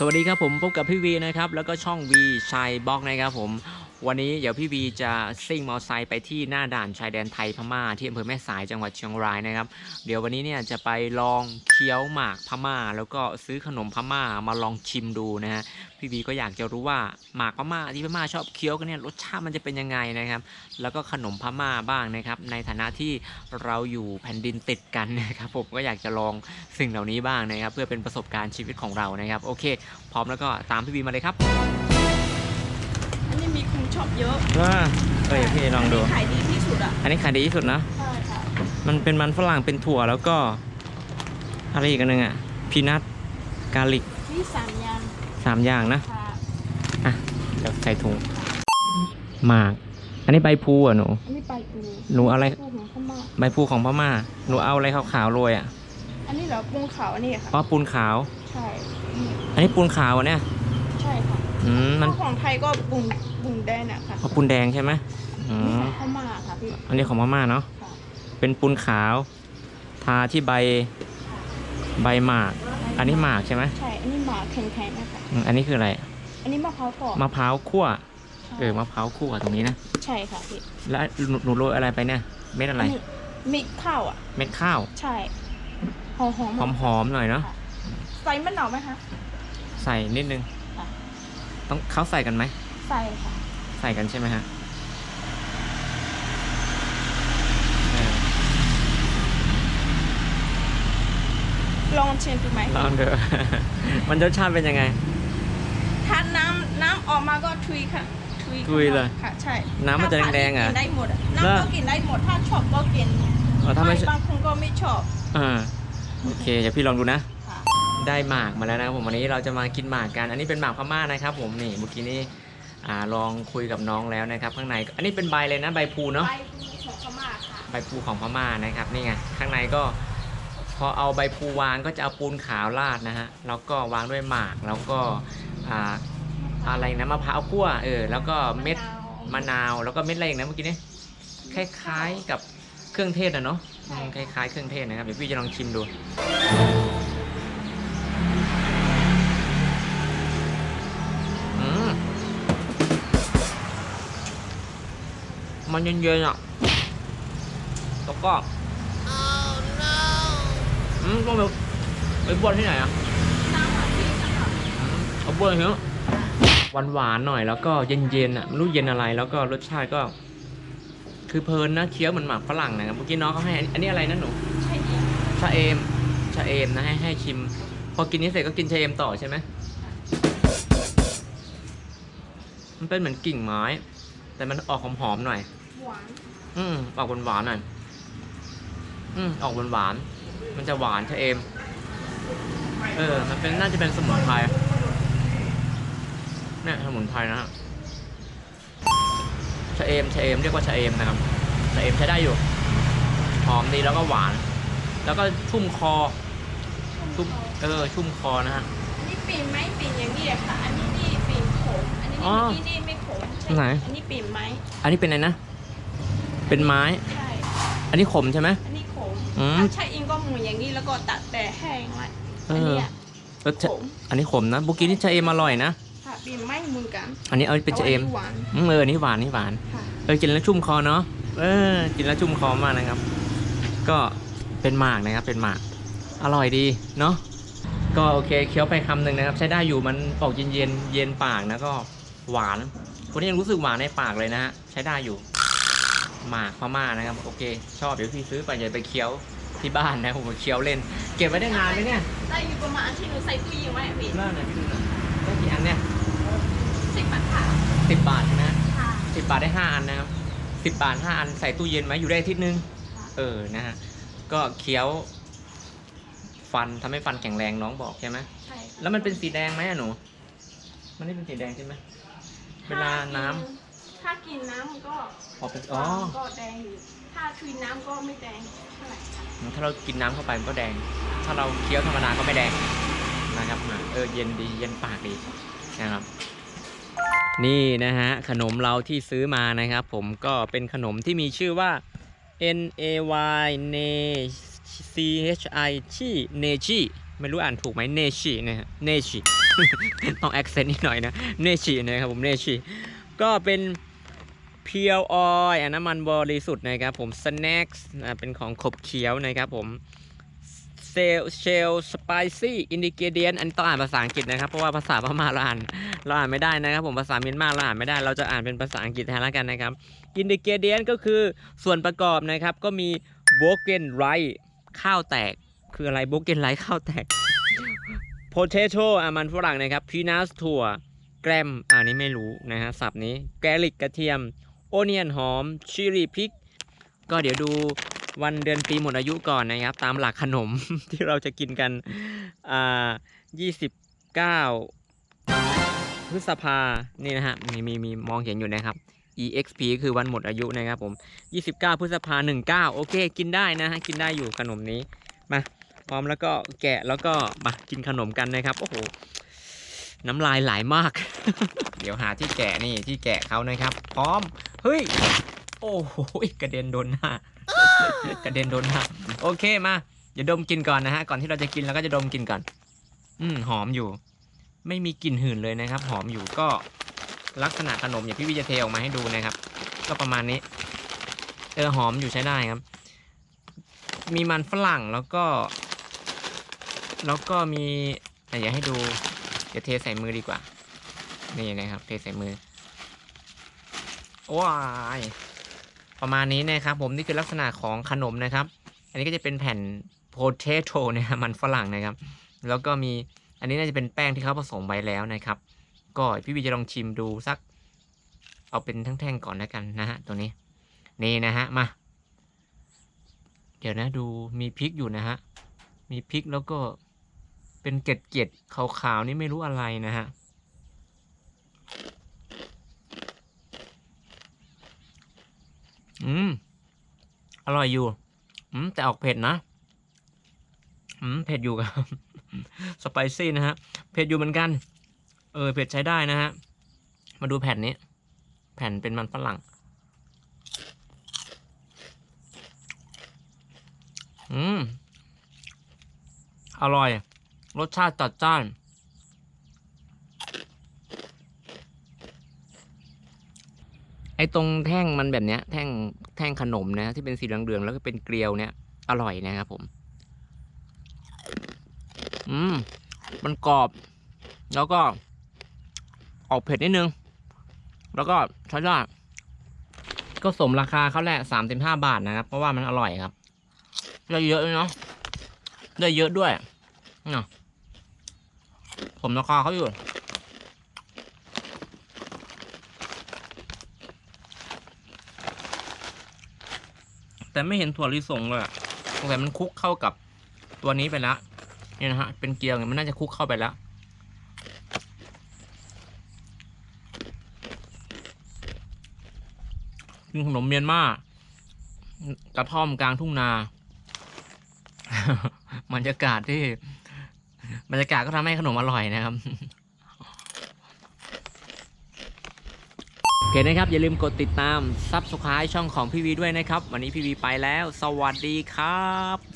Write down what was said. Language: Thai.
สวัสดีครับผมพบกับพี่วีนะครับแล้วก็ช่องวีชัยบล็อกนะครับผมวันนี้เดี๋ยวพี่วีจะซิ่งมอเตอร์ไซค์ไปที่หน้าด่านชายแดนไทยพม่าที่อำเภอแม่สายจังหวัดเชียงรายนะครับ เดี๋ยววันนี้เนี่ยจะไปลองเคี้ยวหมากพม่า แล้วก็ซื้อขนมพม่ามาลองชิมดูนะฮะพี่วีก็อยากจะรู้ว่าหมากพม่าที่พม่าชอบเคี้ยวกันเนี่ยรสชาติมันจะเป็นยังไงนะครับ แล้วก็ขนมพม่าบ้างนะครับ ในฐานะที่เราอยู่แผ่นดินติดกันนะครับผมก็อยากจะลองสิ่งเหล่านี้บ้างนะครับ เพื่อเป็นประสบการณ์ชีวิตของเรานะครับ โอเค พร้อมแล้วก็ตามพี่บีมาเลยครับอันนี้มีคุงช็อปเยอะว่าเอ้ยพี่ลองดูนนี้ขายดีที่สุดอะอันนี้ขายดีที่สุดนะใช่ค่ะมันเป็นมันฝรั่งเป็นถั่วแล้วก็อะไรอีกอันหนึงอะพีนัทกาลิกที่สามยันสามอย่างนะค่ะอะเดี๋ยวใส่ถุงหมาก อันนี้ใบพลูอะหนู อันนี้ปลายปูหนูเอาอะไรปูของพม่าใบพลูของพม่า หนูเอาอะไรขาวๆโรยอะอันนี้เหรอปูขาวอันนี้ค่ะ อ๋อปูนขาว ใช่อืมอันนี้ปูนขาวอะเนี่ยใช่ค่ะอืมมันถ้าของไทยก็ปูปูแดงอะค่ะเอาปูนแดงใช่ไหมอืนี่มของพม่าค่ะพี่ อันนี้ของพม่าเนาะค่ะ เป็นปูนขาว ทาที่ใบใบหมาก อันนี้หมากใช่ไหม ใช่ อันนี้หมา แข็งๆนะคะอืมอันนี้คืออะไร อันนี้มะพร้าวกรอบมะพร้าวคั่วใช่เออ มะพร้าวคั่วตรงนี้นะ ใช่ค่ะพี่แล้วหนูหนูโรยอะไรไปเนี่ย เม็ดอะไร นนี้มีข้าวอะ เม็ดข้าว ใช่หอมหอมหอมๆหน่อยเนาะ ใส่มะนาวไหมคะ ใส่นิดนึง ค่ะ ต้องเขาใส่กันไหมใส่ค่ะ ใส่กันใช่ไหมฮะเออ ลองชิมดูไหมลองเถอะมันรสชาติเป็นยังไง ถ้าน้ำน้ำออกมาก็ทุยค่ะ ทุยทุยเลยค่ะใช่น้ำมันจะถ้าแดงๆเหรอกินได้หมดอะเหรอน้ำก็กินได้หมด ถ้าชอบก็กินอ๋อถ้าไม่บางคนก็ไม่ชอบอ่าโอเคเดี๋ยวพี่ลองดูนะค่ะได้หมากมาแล้วนะครับผมวันนี้เราจะมากินหมากกัน อันนี้เป็นหมากพม่านะครับ ผมนี่เมื่อกี้นี้อ่าลองคุยกับน้องแล้วนะครับ ข้างในอันนี้เป็นใบเลยนะใบพลูเนาะไปของพม่าค่ะใบพลูของพม่านะครับนี่ไงข้างในก็ พอเอาใบพูวางก็จะเอาปูนขาวราดนะฮะแล้วก็วางด้วยหมากแล้วก็อ่าอะไรนะมะพร้าวคั่วเออแล้วก็เม็ดมะนาวแล้วก็เม็ดอะไรอีกนะเมื่อกี้นี้คล้ายๆกับเครื่องเทศนะเนาะอืมคล้ายๆเครื่องเทศนะครับเดี๋ยวพี่จะลองชิมดู อืมมันเย็นๆอะแล้วก็ อืมต้องไปไปบวนที่ไหนอะน้ำอะพี่นะคะอืมเอาบวนเถอะหวานหวานๆหน่อยแล้วก็เย็นๆอะไม่รู้เย็นอะไรแล้วก็รสชาติก็ คือเพลินนะเคี้ยวเหมือนหมากฝรั่งนะครับเมื่อกี้น้องเขาให้อันนี้อะไรนะหนูใช่ดีชาเอมชาเอมนะให้ให้ชิม พอกินนี้เสร็จก็กินชาเอมต่อใช่ไหมมันเป็นเหมือนกิ่งไม้ แต่มันออกหอมๆหน่อยหวานอืมออกหวานหวานๆหน่อยอืมออกหวานหวานๆ มันจะหวานชะเอม เออ มันเป็นน่าจะเป็นสมุนไพรเนี่ยสมุนไพรนะฮะชะเอมชะเอมเรียกว่าชะเอมนะครับชะเอมใช้ได้อยู่ หอมดีแล้วก็หวาน แล้วก็ชุ่มคอ ชุ่ม เออ ชุ่มคอนะฮะ อันนี้ปีนไหมปีนอย่างนี้อะค่ะ อันนี้นี่ปีนขม อันนี้อ๋อนี่นี่ไม่ขมใช่ไหน อันนี้ปีนไหม อันนี้เป็นอะไรนะ เป็นไม้ ใช่ อันนี้ขมใช่ไหมอันนี้ขม อืม ถ้าใช่อิงก็หมุนอย่างนี้แล้วก็ตัดแต่แห้งไว้เออันอนี้อะรสชาขม อันนี้ขมนะบุกี้นี่ชะเอมอร่อยนะ ค่ะปีนไหมเหมือนกันอันนี้เอาเป็นชะเอมาหวานอืมเออนี่หวานนี่หวาน ค่ะ เออกินแล้วชุ่มคอเนาะ เออ กินแล้วชุ่มคอมากนะครับ ก็เป็นหมากนะครับ เป็นหมาก อร่อยดี เนาะ ก็โอเค เคี้ยวไปคำหนึ่งนะครับ ใช้ได้อยู่ มันออกเย็นเย็นๆเย็นปากนะก็หวาน คนนี้ยังรู้สึกหวานในปากเลยนะฮะ ใช้ได้อยู่ หมากพม่านะครับ โอเค ชอบเดี๋ยวพี่ซื้อไปอย่าไปเคี้ยวที่บ้านนะผมเคี้ยวเล่น เก็บไว้ได้นานไหมเนี่ยได้อยู่ประมาณที่หนูใส่ตู้เย็นไว้อะพี่เล่าหน่อยพี่ดูหน่อยได้กี่อันเนี่ยสิบบาทค่ะสิบบาทนะค่ะสิบบาทได้ห้าอันนะครับสิบบาทห้าอันใส่ตู้เย็นไว้อยู่ได้อาทิตย์นึง เออนะฮะก็เคี้ยว ฟันทำให้ฟันแข็งแรงน้องบอกใช่ไหมใช่ค่ะแล้วมันเป็นสีแดงไหมอะหนู มันไม่เป็นสีแดงใช่ไหมเวลาน้ำ ถ้ากินน้ำมันก็ออกเป็นอ๋อก็แดงอยู่ถ้าคุยน้ำก็ไม่แดงเท่าไหร่ค่ะถ้าเรากินน้ำเข้าไปมันก็แดง ถ้าเราเคี้ยวธรรมดาก็ไม่แดงนะครับอะเออเย็นดีเย็นปากดีนะครับ นี่นะฮะขนมเราที่ซื้อมานะครับ ผมก็เป็นขนมที่มีชื่อว่า N A Y N C H I ชีเนชิไม่รู้อ่านถูกไหมเนชินะฮะเนชิต้องแอคเซนต์นิดหน่อยนะเนชินะครับผมเนชิก็เป็น เพียวออยล์น้ำมันบริสุทธิ์นะครับผมสแน็คนะเป็นของขบเคี้ยวนะครับผมเซลเชลสไปซี่อินดิเกเดียนอันต้องอ่านภาษาอังกฤษนะครับ เพราะว่าภาษาพม่าเราอ่านเราอ่านไม่ได้นะครับ ผมภาษาเมียนมาเราอ่านไม่ได้ เราจะอ่านเป็นภาษาอังกฤษแทนแล้วกันนะครับอินดิเกเดียนก็คือส่วนประกอบนะครับ ก็มีโบเกนไรข้าวแตก คืออะไรโบเกนไรข้าวแตกโพเทโตอะมันฝรั่งนะครับพีนัสถั่วแกรมอันนี้ไม่รู้นะฮะสับนี้แกลิกกระเทียม โอเนียนหอมชิลี่พริก ก็เดี๋ยวดูวันเดือนปีหมดอายุก่อนนะครับ ตามหลักขนมที่เราจะกินกันอ่า29 พฤษภานี่นะฮะมีมีมีมองเห็นอยู่นะครับ EXP คือวันหมดอายุนะครับผม 29 พฤษภา 19 โอเค กินได้นะฮะ กินได้อยู่ขนมนี้ มา พร้อมแล้วก็แกะแล้วก็มากินขนมกันนะครับ โอ้โห น้ำลายไหลมาก เดี๋ยวหาที่แกะนี่ที่แกะเขานะครับ พร้อม เฮ้ย โอ้โหกระเด็นโดนหน้ากระเด็นโดนหน้าโอเคมาเดี๋ยวดมกินก่อนนะฮะก่อนที่เราจะกินเราก็จะดมกินก่อน อืมหอมอยู่ ไม่มีกลิ่นหื่นเลยนะครับ หอมอยู่ก็ลักษณะขนมอย่างพี่วิจะเทออกมาให้ดูนะครับ ก็ประมาณนี้เออหอมอยู่ใช้ได้ครับ มีมันฝรั่งแล้วก็ แล้วก็มีอ่อยาให้ดูเดี๋ยวเทใส่มือดีกว่า นี่นะครับ เทใส่มือ ว้ายประมาณนี้นะครับผมนี่คือลักษณะของขนมนะครับ อันนี้ก็จะเป็นแผ่นโพเทโตนะฮะมันฝรั่งนะครับ แล้วก็มีอันนี้น่าจะเป็นแป้งที่เขาผสมไว้แล้วนะครับ ก็พี่วีจะลองชิมดูสัก เอาเป็นทั้งแท่งก่อนแล้วกันนะฮะตัวนี้นี่นะฮะมา เดี๋ยวนะดูมีพริกอยู่นะฮะมีพริกแล้วก็เป็นเกล็ดเกล็ดขาวๆนี่ไม่รู้อะไรนะฮะ อืม อร่อยอยู่ อืม แต่ออกเผ็ดนะ อืม เผ็ดอยู่ครับ สไปซี่นะฮะ เผ็ดอยู่เหมือนกัน เออ เผ็ดใช้ได้นะฮะ มาดูแผ่นนี้ แผ่นเป็นมันฝรั่ง อืม อร่อย รสชาติจัดจ้าน ไอ้ตรงแท่งมันแบบเนี้ย แท่งแท่งขนมนะที่เป็นสีเหลืองๆแล้วก็เป็นเกลียวเนี่ยอร่อยนะครับผม อืม มันกรอบ แล้วก็ ออกเผ็ดนิดนึง แล้วก็ใช้ได้ก็สมราคาเขาแหละสามสิบห้าบาทนะครับ เพราะว่ามันอร่อยครับ ได้เยอะเลยเนาะ ได้เยอะด้วยเนาะผมราคาเขาอยู่ แต่ไม่เห็นถั่วลิสงเลยอะสงสัยมันคลุกเข้ากับตัวนี้ไปแล้วเนี่ยนะฮะ เป็นเกลียวเนี่ยมันน่าจะคลุกเข้าไปแล้ว กินขนมเมียนมากระท่อมกลางทุ่งนาบรรยากาศที่บรรยากาศก็ทำให้ขนมอร่อยนะครับ โอเคนะครับ อย่าลืมกดติดตามซับสไคร b e ช่องของพี่วีด้วยนะครับ วันนี้พี่วีไปแล้ว สวัสดีครับ